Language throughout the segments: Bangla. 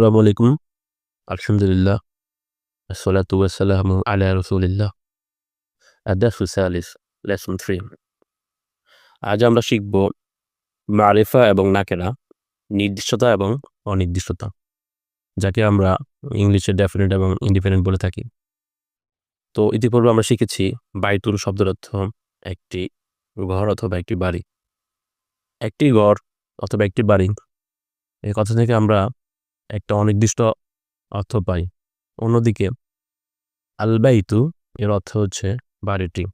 আসসালামু আলাইকুম আলহামদুলিল্লাহ আসসালাতু ওয়াসসালামু আলা রাসূলিল্লাহ আদাসু সালিস লেসন থ্রি আজ আমরা শিখব মারিফা এবং নাকেরা, নির্দিষ্টতা এবং অনির্দিষ্টতা, যাকে আমরা ইংলিশে ডেফিনেট এবং ইন্ডিপেন্ডেন্ট বলে থাকি। তো ইতিপূর্বে আমরা শিখেছি বাইতুল শব্দের অর্থ একটি ঘর অথবা একটি বাড়ি। একটি ঘর অথবা একটি বাড়ি এই কথা থেকে আমরা একটা অনির্দিষ্ট অর্থ পাই। অন্যদিকে, আলবাইতু এর অর্থ হচ্ছে বাড়িটি।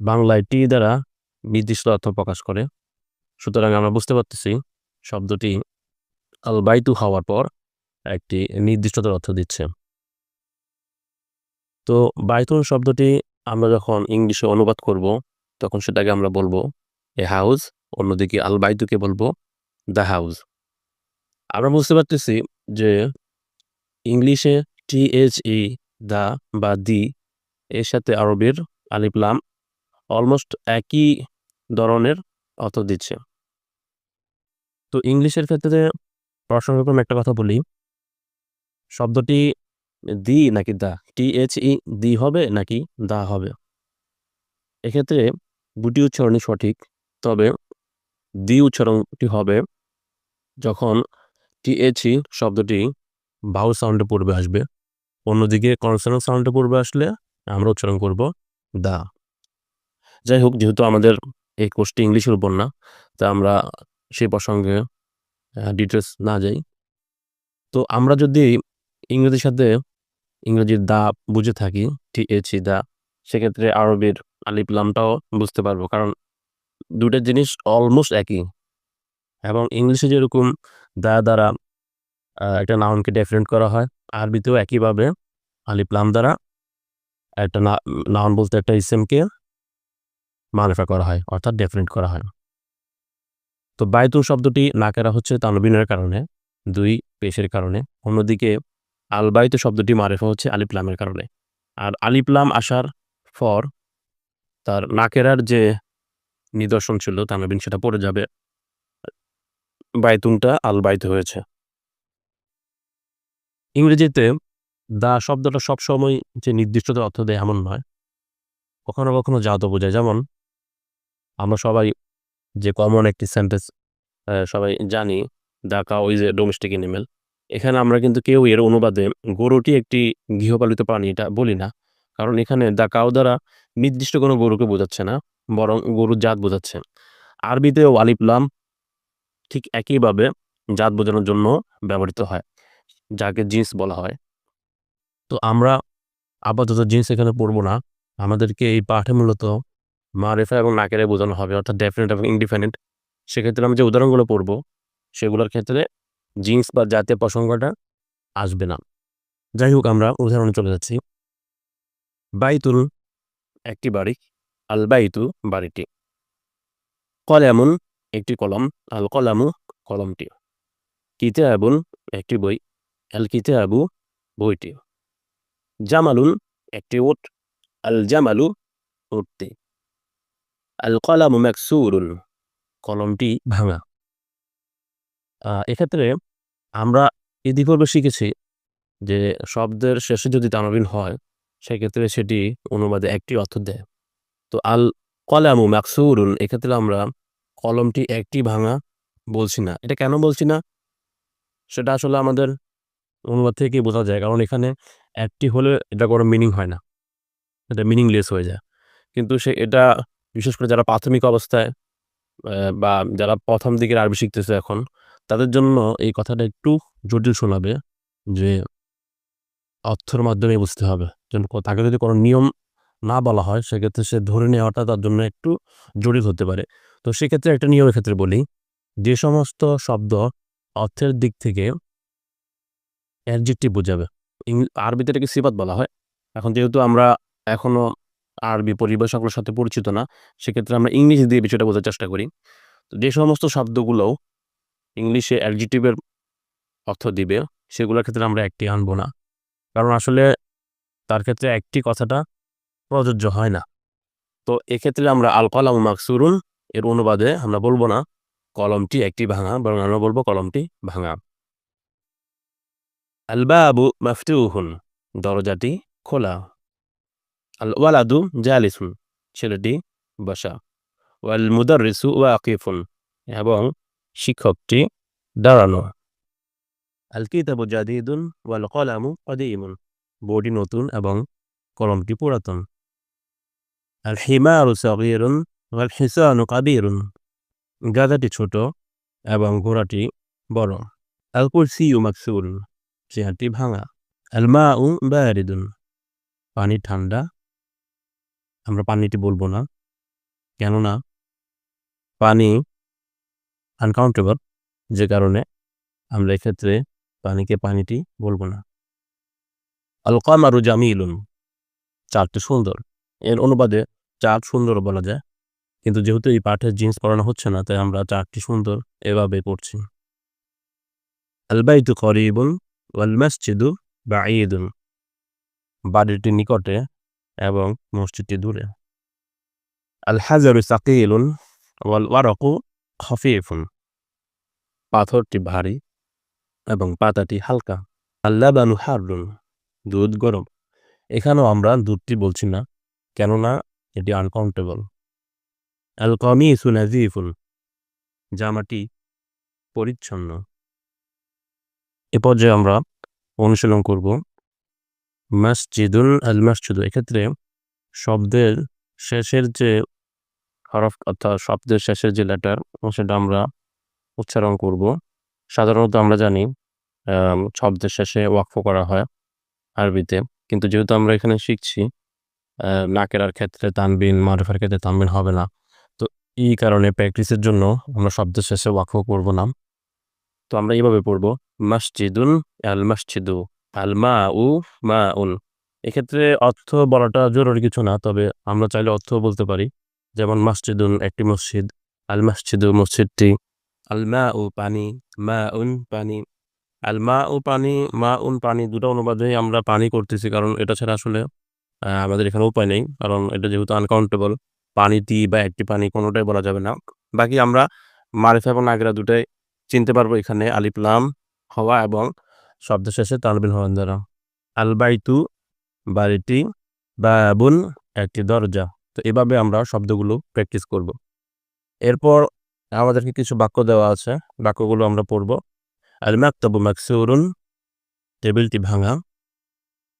বাংলায় টি দ্বারা নির্দিষ্ট অর্থ প্রকাশ করে। সুতরাং আমরা বুঝতে পারতেছি শব্দটি আলবাইতু হওয়ার পর একটি নির্দিষ্টতার অর্থ দিচ্ছে। তো বাইতুল শব্দটি আমরা যখন ইংলিশে অনুবাদ করব, তখন সেটাকে আমরা বলব এ হাউস, অন্যদিকে আল বাইতুকে বলব দ্য হাউস। আমরা বুঝতে পারতেছি যে ইংলিশে টি এইচ ই দা বা দি এর সাথে আরবের আলিপ্লাম অলমোস্ট একই ধরনের অর্থ দিচ্ছে। তো ইংলিশের ক্ষেত্রে প্রসঙ্গক্রমে একটা কথা বলি। শব্দটি দি নাকি দা? টি এইচ ই দি হবে নাকি দা হবে? এক্ষেত্রে দুটি উচ্চারণই সঠিক, তবে দি উচ্চারণটি হবে যখন টিএচই শব্দটি বাউ সাউন্ডে পূর্বে আসবে। অন্যদিকে কনসোনেন্ট সাউন্ডে পূর্বে আসলে আমরা উচ্চারণ করব দা। যাই হোক, যেহেতু আমাদের এই কোর্সটি ইংলিশের উপর না, তা আমরা সেই প্রসঙ্গে ডিটেলস না যাই। তো আমরা যদি ইংরেজির সাথে ইংরেজির দা বুঝে থাকি টিএচই দা, সেক্ষেত্রে আরবির আলিপ্লামটাও বুঝতে পারব। কারণ দুটা জিনিস অলমোস্ট একই। এবং ইংলিশে যেরকম দা দ্বারা একটা নাউনকে ডেফারেন্ট করা হয়। আরবিতেও একইভাবে আলিপ্লাম দ্বারা একটা নাউন বলতে একটা ইসেমকে মানেফা করা হয়, অর্থাৎ ডেফারেন্ট করা হয়। তো বায়তুল শব্দটি নাকেরা হচ্ছে তানবিনের কারণে, দুই পেশের কারণে। অন্যদিকে আলবায়িত শব্দটি মারেফা হচ্ছে আলিপ্লামের কারণে। আর আলিপ্লাম আসার পর তার নাকেরার যে নিদর্শন ছিল, তানবিন সেটা পড়ে যাবে। বাইতুনটা আল বাইতে হয়েছে। ইংরেজিতে দা শব্দটা সবসময় যে নির্দিষ্ট অর্থ দেয় এমন নয়। কখনো কখনো জাত বোঝায়। যেমন, আমরা সবাই যে কমন একটি সেন্টেন্স সবাই জানি, the cow is a domestic animal এখানে আমরা কিন্তু কেউ এর অনুবাদে গরুটি একটি গৃহপালিত প্রাণী, এটা বলি না। কারণ এখানে দা কাউ দ্বারা নির্দিষ্ট কোনো গরুকে বোঝাচ্ছে না, বরং গরুর জাত বোঝাচ্ছে। আরবিতেও আলিপ্লাম ঠিক একইভাবে জাত বোঝানোর জন্য ব্যবহৃত হয়, যাকে জিন্স বলা হয়। তো আমরা আপাতত জিন্স এখানে পড়ব না। আমাদেরকে এই পাঠে মূলত মারেফা এবং নাকেরে বোঝানো হবে, অর্থাৎ ডেফিনেট এবং ইনডিফিনিট সেক্ষেত্রে আমি যে উদাহরণগুলো পড়ব সেগুলোর ক্ষেত্রে জিন্স বা জাতীয় প্রসঙ্গটা আসবে না। যাই হোক, আমরা উদাহরণে চলে যাচ্ছি। বাইতুল একটি বাড়ি, আল বাইতু বাড়িটি। কলামুন একটি কলম, আল কলামু কলমটি কিতাবুন একটি বই, আল কিতাবু বইটি জামালুন একটি উট, আল জামালু উঠতে আল কলামু ম্যাকসুরুন কলমটি ভাঙা। এক্ষেত্রে আমরা ইতিপূর্বে শিখেছি যে শব্দের শেষে যদি তানবিন হয়, সেক্ষেত্রে সেটি অনুবাদে একটি অর্থ দেয়। তো আল কলামু ম্যাকসুরুন এক্ষেত্রে আমরা কলমটি একটি ভাঙা বলছি না। এটা কেন বলছি না? সেটা আসলে আমাদের অনুবাদ থেকেই বোঝা যায়, কারণ এখানে একটি হলে এটা কোনো মিনিং হয় না। এটা মিনিংলেস হয়ে যায়। কিন্তু সে এটা বিশেষ করে যারা প্রাথমিক অবস্থায় বা যারা প্রথম দিকের আরবি শিখতেছে এখন, তাদের জন্য এই কথাটা একটু জটিল শোনাবে যে অর্থের মাধ্যমে বুঝতে হবে। তাকে যদি কোনো নিয়ম না বলা হয়, সেক্ষেত্রে সে ধরে নেওয়াটা তার জন্য একটু জটিল হতে পারে। তো সেক্ষেত্রে একটা নিয়মের ক্ষেত্রে বলি, যে সমস্ত শব্দ অর্থের দিক থেকে অ্যাডজেক্টিভ বোঝাবে। আরবিতে এটাকে সিবাত বলা হয়। এখন যেহেতু আমরা এখনও আরবি পরিভাষাগুলোর সাথে পরিচিত না, সেক্ষেত্রে আমরা ইংলিশ দিয়ে বিষয়টা বোঝার চেষ্টা করি। তো যে সমস্ত শব্দগুলো ইংলিশে অ্যাডজেক্টিভের অর্থ দিবে, সেগুলোর ক্ষেত্রে আমরা একটি আনব না। কারণ আসলে তার ক্ষেত্রে একটি কথাটা প্রযোজ্য হয় না। তো এক্ষেত্রে আমরা আল কলাম মাকসুরুন এর অনুবাদে আমরা বলব না কলমটি একটি ভাঙা, বরং আমরা বলব কলমটি ভাঙা। আল বাবু মাফতুহুন, দরজাটি খোলা। আল ওয়ালাদু জালিসুন, ছেলেটি বসা। ওয়াল মুদাররিসু ওয়াকিফুন, এবং শিক্ষকটি দাঁড়ানো। আল কিতাবু জাদিদুন ওয়াল কলামু কদিমুন বইটি নতুন এবং কলমটি পুরাতন। আল হিমারু সগীরুন হিসানু কাবীরুন গাধাটি ছোট এবং ঘোড়াটি বড়। আল কুরসিয়ু মাকসুর চেয়ারটি ভাঙা। আল মাউ বারিদুন, পানি ঠান্ডা। আমরা পানিটি বলব না, কেননা পানি আনকাউন্টেবল যে কারণে আমরা এক্ষেত্রে পানিকে পানিটি বলব না। আল কামারু জামিলুন, চারটি সুন্দর। এর অনুবাদে চার সুন্দর বলা যায়। কিন্তু যেহেতু এই পাঠের জিন্স পড়ানো হচ্ছে না, তাই আমরা চারটি সুন্দর এভাবে পড়ছি। আল বাইতু করিবুন ওয়াল মসজিদু বাঈদুন, বাড়িটি নিকটে এবং মসজিদটি দূরে। আল হাজারু সাকিলুন ওয়াল ওয়ারকু খফিফুন, পাথরটি ভারী এবং পাতাটি হালকা। আল্লাহ বানু হারুন দুধ গরম। এখানেও আমরা দুধটি বলছি না, কেননা এটি আনকাউন্টেবল আল কমিসু নাজিফুন জামাটি পরিচ্ছন্ন। এ পর্যায়ে আমরা অনুশীলন করব মসজিদুল আল মসজিদ এক্ষেত্রে শব্দের শেষের যে হরফ, অর্থাৎ শব্দের শেষের যে লেটার, সেটা আমরা উচ্চারণ করব। সাধারণত আমরা জানি শব্দের শেষে ওয়াকফ করা হয় আরবিতে। কিন্তু যেহেতু আমরা এখানে শিখছি নাকেরার ক্ষেত্রে তানবিন, মারুফের ক্ষেত্রে তানবিন হবে না। এই কারণে প্র্যাকটিসের জন্য আমরা শব্দের শেষে ওয়াকফ করব না তো আমরা এইভাবে পড়ব, মসজিদুন আল মসজিদু, আল মা উ মা উন এক্ষেত্রে অর্থ বলাটা জরুরি কিছু না, তবে আমরা চাইলে অর্থ বলতে পারি। যেমন, মসজিদুন একটি মসজিদ, আল মসজিদু মসজিদটি। আল মা উ পানি মা উন পানি। আল মা উ পানি মা উন পানি দুটো অনুবাদে আমরা পানি করতেছি, কারণ এটা ছাড়া আসলে আমাদের এখানে উপায় নেই, কারণ এটা যেহেতু আনকাউন্টেবল পানিটি বা একটি পানি কোনোটাই বলা যাবে না। বাকি আমরা মারিফা এবং নাগরা দুটাই চিনতে পারব এখানে আলিপ্লাম হওয়া এবং শব্দ শেষে তালবিন হওয়ার দ্বারা। আলবাইতু বাড়িটি বাবুন একটি দরজা। তো এভাবে আমরা শব্দগুলো প্র্যাকটিস করব। এরপর আমাদেরকে কিছু বাক্য দেওয়া আছে। বাক্যগুলো আমরা পড়ব। আল মাকতাবু মাকসুরুন, টেবিলটি ভাঙা।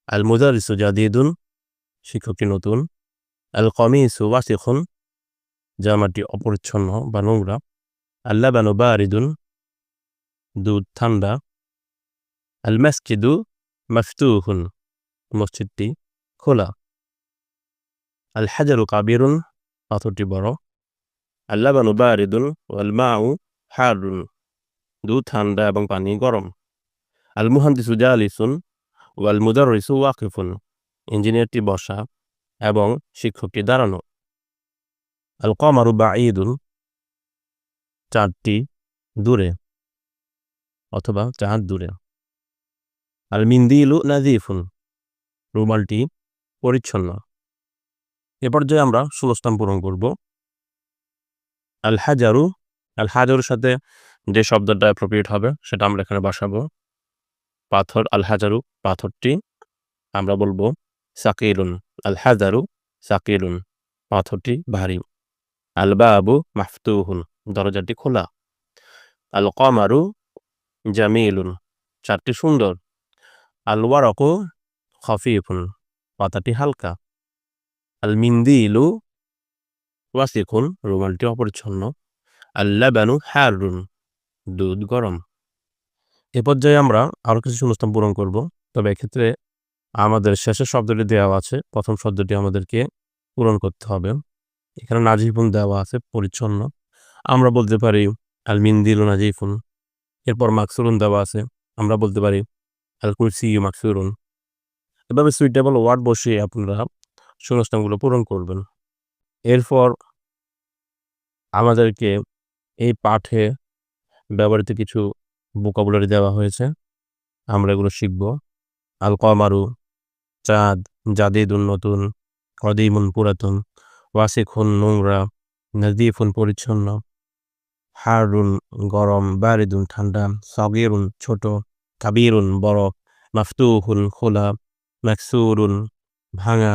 আল মুজারিসু জাদিদুন, শিক্ষকটি নতুন। আল কমিসু ওয়াসিখুন জামাটি অপরিচ্ছন্ন বা নোংরা আল্লাহ বানু বারিদুন দুধ ঠান্ডা আল মাসকিদু মাফতুহুন মসজিদটি খোলা আল হাজারু কাবিরুন পাথরটি বড় আল্লাবানু বারিদুন ওয়াল মাউ হারুন দুধ ঠান্ডা এবং পানি গরম আল মুহান্দিসু জালিসুন ওয়াল মুদারিসু ওয়াকিফুন ইঞ্জিনিয়ারটি বসা এবং শিক্ষকটি দাঁড়ানো। আল কমারু বাঈদুন চাঁদটি দূরে অথবা চাঁদ দূরে। আল মিন্দিলু নাজিফুন রুমালটি পরিচ্ছন্ন। এ পর্যায়ে আমরা ষোলস্থান পূরণ করব। আল হাজারু আল হাজারুর সাথে যে শব্দটা অ্যাপ্রোপ্রিয়েট হবে সেটা আমরা এখানে বসাবো। পাথর আল হাজারু পাথরটি আমরা বলব সাকিলুন আল হাজারু সাকিলুন পাথরটি ভারী। আল বাবু মাহতুহুন দরজাটি খোলা। আল কমারু জামিলুন, চারটি সুন্দর। আল ওয়ারকু খফিফুন, পাতাটি হালকা। আল মিন্দিলু ওয়াসিকুন রুমালটি অপরিচ্ছন্ন। আল্লাবানু হ্যারুন দুধ গরম। এ পর্যায়ে আমরা আরও কিছু শূন্যস্থান পূরণ করব, তবে এক্ষেত্রে আমাদের শেষের শব্দটি দেওয়া আছে। প্রথম শব্দটি আমাদেরকে পূরণ করতে হবে। এখানে নাজিফুন দেওয়া আছে, পরিচ্ছন্ন। আমরা বলতে পারি আল মিন্দিল নাজিফুন। এরপর মাকসুরুন দেওয়া আছে। আমরা বলতে পারি আল কুরসি মাকসুরুন। এভাবে সুইটেবল ওয়ার্ড বসিয়ে আপনারা শূন্যস্থানগুলো পূরণ করবেন। এরপর আমাদেরকে এই পাঠে ব্যবহৃত কিছু বোকাবুলারি দেওয়া হয়েছে। আমরা এগুলো শিখব। আল কমারু চাঁদ জাদিদুন নতুন, কদিমুন পুরাতন, ওয়াসিখুন নোংরা, নদীফুন পরিচ্ছন্ন, হারুন গরম, বারিদুন ঠান্ডা, সগিরুন ছোট, কাবিরুন বড়, মাফতুহুন খোলা, মাকসুরুন ভাঙা,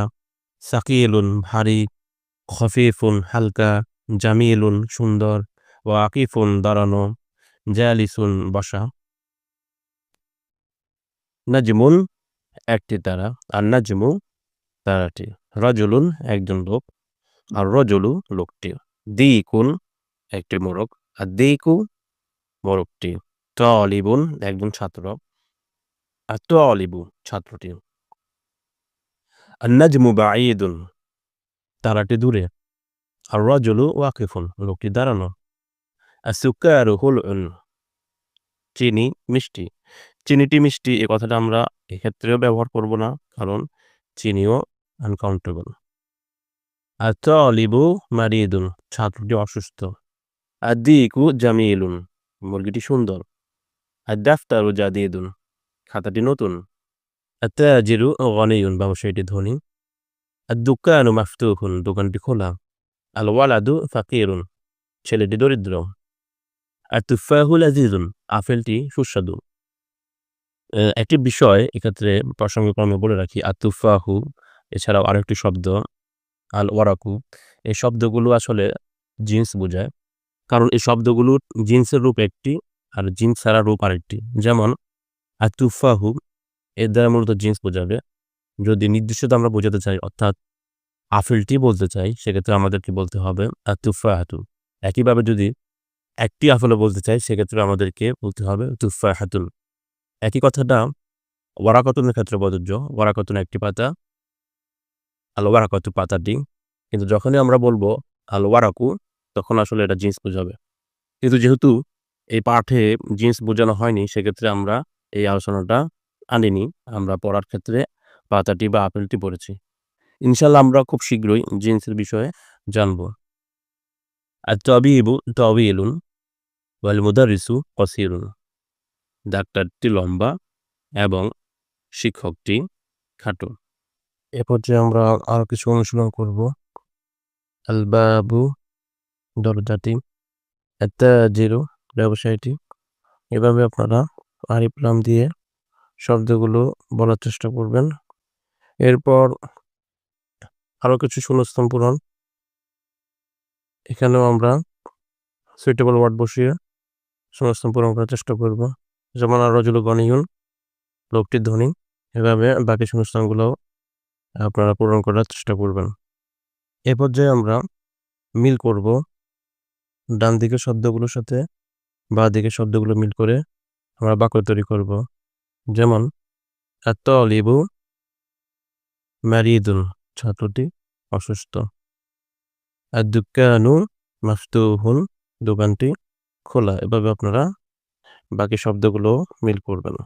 সাকিলুন ভারী, খফিফুন হালকা, জামিলুন সুন্দর, ওয়াকিফুন দাঁড়ানো, জালিসুন বসা। নাজমুন একটি তারা, আর নাজমু তারাটি। রজুলুন একজন লোক, আর রজুলু লোকটি। দিকুন একটি মোরগ, আর দিকু মোরগটি। তলিবুন একজন ছাত্র, আর তলিবু ছাত্রটি। আর নাজমু বাঈদুন তারাটি দূরে, আর রজুলু ওয়াকিফুন লোকটি দাঁড়ানো। আর সুকারু হুল চিনি মিষ্টি। চিনিটি মিষ্টি, এ কথাটা আমরা এক্ষেত্রেও ব্যবহার করব না, কারণ চিনিও আনকাউন্টেবল আর তলিবু মারিদুন, ছাত্রটি অসুস্থ। আর দিকু জামিলুন, মুরগিটি সুন্দর। আর দাফতারু জাদিদুন, খাতাটি নতুন। আর তাজিরু গনিউন ব্যবসায়ীটি ধনী। আর দোকানু মাফতুহুন, দোকানটি খোলা। আল ওয়ালাদু ফাকিরুন, ছেলেটি দরিদ্র। আর তুফাহুল আজিজুন, আপেলটি সুস্বাদু। একটি বিষয় এক্ষেত্রে প্রসঙ্গক্রমে বলে রাখি, আতুফাহু, এছাড়াও আরেকটি শব্দ আল ওয়ারাকু এই শব্দগুলো আসলে জিন্স বোঝায়। কারণ এই শব্দগুলো জিন্সের রূপ একটি আর জিন্স ছাড়া রূপ আরেকটি। যেমন, আতুফাহু, এর দ্বারা মূলত জিন্স বোঝাবে। যদি নির্দিষ্টতা আমরা বোঝাতে চাই, অর্থাৎ আফেলটি বলতে চাই, সেক্ষেত্রে আমাদেরকে বলতে হবে আতুফা হাতু একইভাবে যদি একটি আফেলও বলতে চাই, সেক্ষেত্রে আমাদেরকে বলতে হবে তুফাহাতুন একই কথাটা ওয়ারাকতুনের ক্ষেত্রে প্রযোজ্য। ওয়ারাকতুন একটি পাতা আল ওয়ারাকতু পাতাটি। কিন্তু যখনই আমরা বলব আল ওয়ারাকু তখন আসলে এটা জিন্স বোঝাবে। কিন্তু যেহেতু এই পাঠে জিন্স বোঝানো হয়নি, সেক্ষেত্রে আমরা এই আলোচনাটা আনিনি। আমরা পড়ার ক্ষেত্রে পাতাটি বা আপেলটি পড়েছি। ইনশাল্লাহ আমরা খুব শীঘ্রই জিন্সের বিষয়ে জানব। আর তবিবু তবিলুন ওয়াল মুদারিসু কসিরুন। ডাক্তারটি লম্বা এবং শিক্ষকটি খাটো। এ পর্যায়ে আমরা আরও কিছু অনুশীলন করব। আলবাবু দরজাটি জিরো ব্যবসায়টি। এভাবে আপনারা আরিপ্লাম দিয়ে শব্দগুলো বলার চেষ্টা করবেন। এরপর আরও কিছু শূন্যস্থান পূরণ। এখানেও আমরা সুইটেবল ওয়ার্ড বসিয়ে শূন্যস্থান পূরণ করার চেষ্টা করব। যেমন আর রজুল গণিউন লোকটি ধ্বনি। এভাবে বাকি শূন্যস্থানগুলো আপনারা পূরণ করার চেষ্টা করবেন। এ পর্যায়ে আমরা মিল করব ডান দিকের শব্দগুলোর সাথে, বা দিকের শব্দগুলো মিল করে আমরা বাক্য তৈরি করব। যেমন এত অলিবু ম্যারিদুল ছাত্রটি অসুস্থ। আর দুকানু মাফতুহুন, দোকানটি খোলা। এভাবে আপনারা বাকি শব্দগুলো মিল করবে না।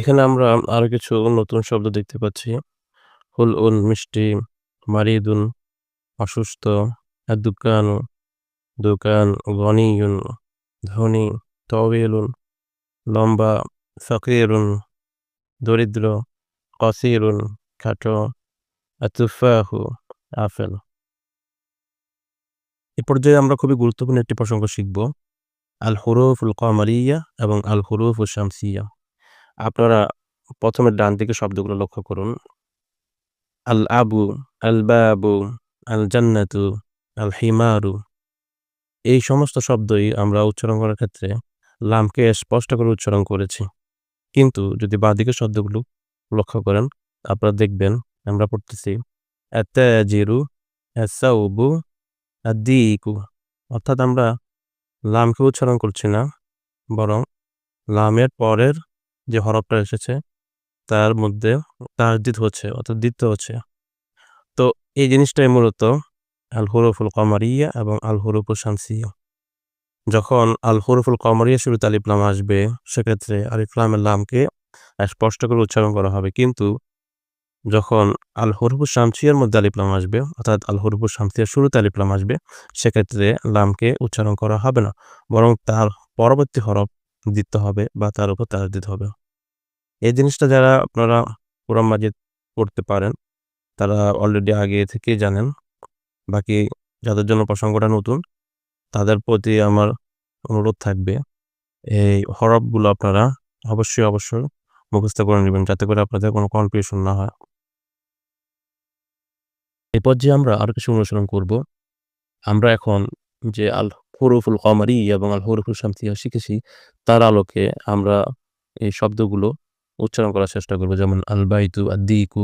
এখানে আমরা আরও কিছু নতুন শব্দ দেখতে পাচ্ছি। হুল উন মিষ্টি, মারিদুন, অসুস্থ, দোকানু, দোকান গনিউন ধনী তবিলুন লম্বা, ফকিরুন, দরিদ্র, কসিরুন, খাটো, আতুফাহু, আফেল। এ পর্যায়ে আমরা খুবই গুরুত্বপূর্ণ একটি প্রসঙ্গ শিখব। আল হরুফুল কমারিয়া এবং আল হরুফুল শামসিয়া আপনারা প্রথমে ডান দিকে শব্দগুলো লক্ষ্য করুন। আল আবু আল বাবু আল জান্নাতু আল হিমারু এই সমস্ত শব্দই আমরা উচ্চারণ করার ক্ষেত্রে লামকে স্পষ্ট করে উচ্চারণ করেছি। কিন্তু যদি বাদিকের শব্দগুলো লক্ষ্য করেন, আপনারা দেখবেন আমরা পড়তেছি এতাজিরু এসাউবু আদিকু অর্থাৎ আমরা লামকে উচ্চারণ করছি না, বরং লামের পরের যে হরফটা এসেছে, তার মধ্যে তারদিদ হচ্ছে, অর্থাৎ দ্বিতীয় হচ্ছে। তো এই জিনিসটাই মূলত আল হরফুল কমারিয়া এবং আল হরফুল শামসিয়া। যখন আল হরফুল কমারিয়া শুরুতে আলিফলাম আসবে, সেক্ষেত্রে আলিফলামের লামকে স্পষ্ট করে উচ্চারণ করা হবে। কিন্তু যখন আল হরফুল শামসিয়ার মধ্যে আলিফলাম আসবে, অর্থাৎ আল হরফুল শামসিয়ার শুরুতে আলিফলাম আসবে, সেক্ষেত্রে লামকে উচ্চারণ করা হবে না, বরং তার পরবর্তী হরফ দিতে হবে বা তার উপর তার দিতে হবে। এই জিনিসটা যারা আপনারা কোরআন মাজিদ পড়তে পারেন, তারা অলরেডি আগে থেকেই জানেন। বাকি যাদের জন্য প্রসঙ্গটা নতুন, তাদের প্রতি আমার অনুরোধ থাকবে, এই হরফগুলো আপনারা অবশ্যই অবশ্যই মুখস্থ করে নেবেন, যাতে করে আপনাদের কোনো কনফিউশন না হয়। এই পর্যায়ে আমরা আরও কিছু অনুসরণ করব। আমরা এখন যে আল হরুফুল কমারি এবং আল হরুফুল শামসিয়া শিখেছি, তার আলোকে আমরা এই শব্দগুলো উচ্চারণ করার চেষ্টা করব। যেমন, আল বাইতু আদিকু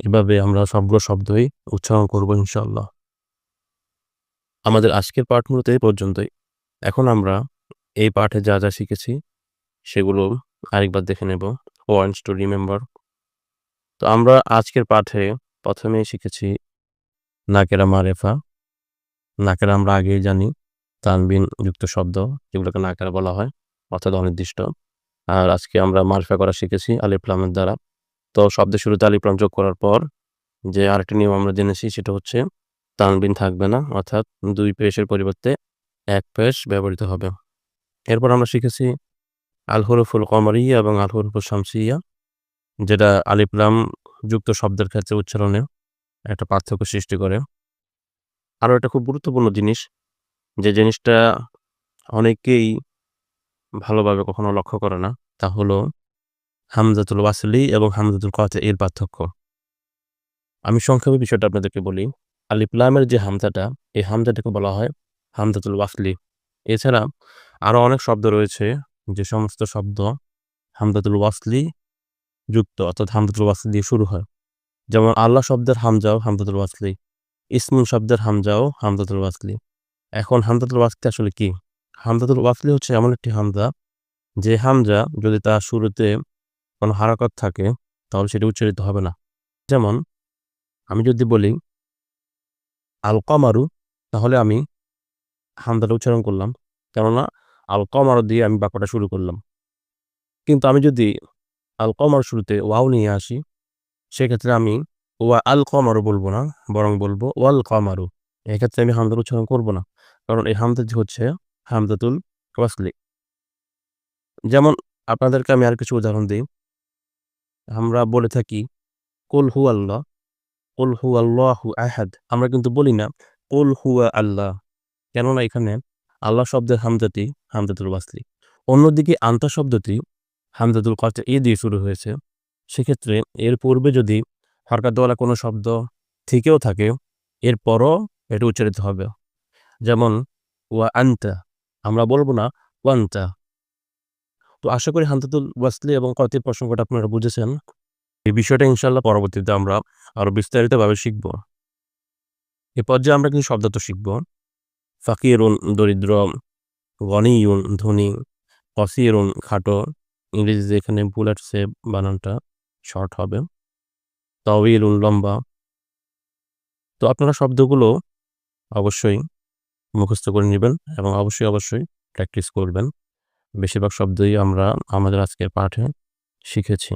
এভাবে আমরা সবগুলো শব্দই উচ্চারণ করব ইনশাল্লাহ আমাদের আজকের পাঠ মূলত এই পর্যন্তই। এখন আমরা এই পাঠে যা যা শিখেছি, সেগুলো আরেকবার দেখে নেব। পয়েন্টস টু রিমেম্বার তো আমরা আজকের পাঠে প্রথমেই শিখেছি নাকেরা মারেফা নাকেরা আমরা আগেই জানি, তানবিন যুক্ত শব্দ, যেগুলোকে নাকেরা বলা হয়, অর্থাৎ অনির্দিষ্ট। আর আজকে আমরা মারফা করা শিখেছি আলিপ্লামের দ্বারা। তো শব্দের শুরুতে আলিপ্লাম যোগ করার পর যে আরেকটি নিয়ম আমরা জেনেছি, সেটা হচ্ছে তানবিন থাকবে না, অর্থাৎ দুই পেশের পরিবর্তে এক পেশ ব্যবহৃত হবে। এরপর আমরা শিখেছি আল হরফুল কমরিয়া এবং আল হরফুল শামসিয়া, যেটা আলিপ্লাম যুক্ত শব্দের ক্ষেত্রে উচ্চারণে একটা পার্থক্য সৃষ্টি করে। আরও একটা খুব গুরুত্বপূর্ণ জিনিস, যে জিনিসটা অনেকেই ভালোভাবে কখনো লক্ষ্য করে না, তা হলো হামজাতুল ওয়াসলি এবং হামজাতুল কতে এর পার্থক্য। আমি সংক্ষেপে বিষয়টা আপনাদেরকে বলি। আলিপ্লামের যে হামজাটা, এই হামজাটাকে বলা হয় হামজাতুল ওয়াসলি। এছাড়া আরও অনেক শব্দ রয়েছে, যে সমস্ত শব্দ হামদাতুল ওয়াসলি যুক্ত, অর্থাৎ হামজাতুল ওয়াসলি দিয়ে শুরু হয়। যেমন, আল্লাহ শব্দের হামজাও হামজাতুল ওয়াসলি ইসমুল শব্দের হামজাও হামজাতুল ওয়াসলি। এখন হামজাতুল ওয়াসলি আসলে কি? হামজাতুল ওয়াসলি হচ্ছে এমন একটি হামজা, যে হামজা যদি তার শুরুতে কোনো হারাকত থাকে, তাহলে সেটি উচ্চারিত হবে না। যেমন, আমি যদি বলি আল কমারু তাহলে আমি হামদাটা উচ্চারণ করলাম। কেননা আল কমারু দিয়ে আমি বাক্যটা শুরু করলাম। কিন্তু আমি যদি আল কমার শুরুতে ওয়াও নিয়ে আসি। সেক্ষেত্রে আমি ওয়া আল কমারু বলব না, বরং বলব ওয়াল কমারু এক্ষেত্রে আমি হামদার উচ্চারণ করব না, কারণ এই হামদাটি হচ্ছে হামদাতুল ওয়াসলি। যেমন আপনাদেরকে আমি আর কিছু উদাহরণ দিই। আমরা বলে থাকি, কুল হু আল্লাহ, কুল হু আল্লাহ আহাদ। আমরা কিন্তু বলি না, কুল হুয়া আল্লাহ। কেননা এখানে আল্লাহ শব্দের হামজাটি হামদাতুল ওয়াসলি। অন্যদিকে আন্তা শব্দটি হামজাতুল কচা এ দিয়ে শুরু হয়েছে। সেক্ষেত্রে এর পূর্বে যদি হরকাতওয়ালা কোনো শব্দ থেকেও থাকে, এরপরও এটা উচ্চারিত হবে। যেমন, ওয়া আন্তা আমরা বলব না ওয়ান্তা তো আশা করি হান্তাতুল ওয়াসলি এবং কতির প্রসঙ্গটা আপনারা বুঝেছেন। এই বিষয়টা ইনশাল্লাহ পরবর্তীতে আমরা আরও বিস্তারিতভাবে শিখব। এ পর্যায়ে আমরা কিন্তু শব্দ তো শিখব। ফাকিরুন দরিদ্র গনিউন ধনী কসিরুন খাটো ইংরেজিতে এখানে বুলেট সেভ বানানটা শর্ট হবে। তবিলুন লম্বা। তো আপনারা শব্দগুলো অবশ্যই মুখস্থ করে নেবেন এবং অবশ্যই অবশ্যই প্র্যাকটিস করবেন। বেশিরভাগ শব্দই আমরা আমাদের আজকের পাঠে শিখেছি।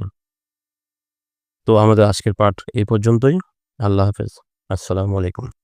তো আমাদের আজকের পাঠ এই পর্যন্তই। আল্লাহ হাফেজ। আসসালামু আলাইকুম।